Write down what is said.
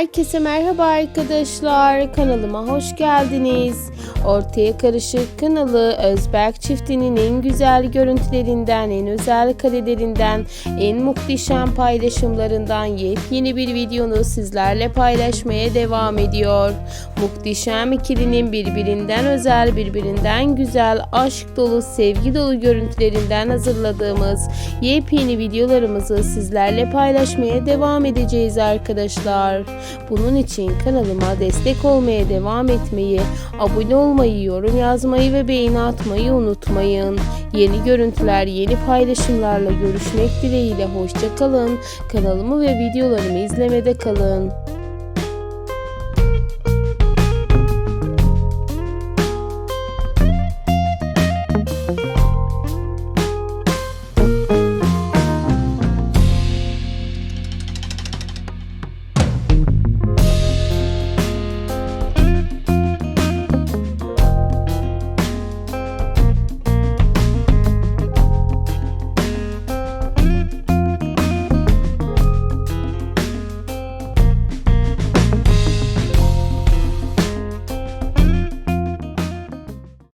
Herkese merhaba arkadaşlar. Kanalıma hoş geldiniz. Ortaya Karışık kanalı Özberk çiftinin en güzel görüntülerinden, en özel karelerinden, en muhteşem paylaşımlarından yepyeni bir videonu sizlerle paylaşmaya devam ediyor. Muhteşem ikilinin birbirinden özel, birbirinden güzel, aşk dolu, sevgi dolu görüntülerinden hazırladığımız yepyeni videolarımızı sizlerle paylaşmaya devam edeceğiz arkadaşlar. Bunun için kanalıma destek olmaya devam etmeyi, abone olmayı, yorum yazmayı ve beğeni atmayı unutmayın. Yeni görüntüler, yeni paylaşımlarla görüşmek dileğiyle hoşça kalın. Kanalımı ve videolarımı izlemede kalın.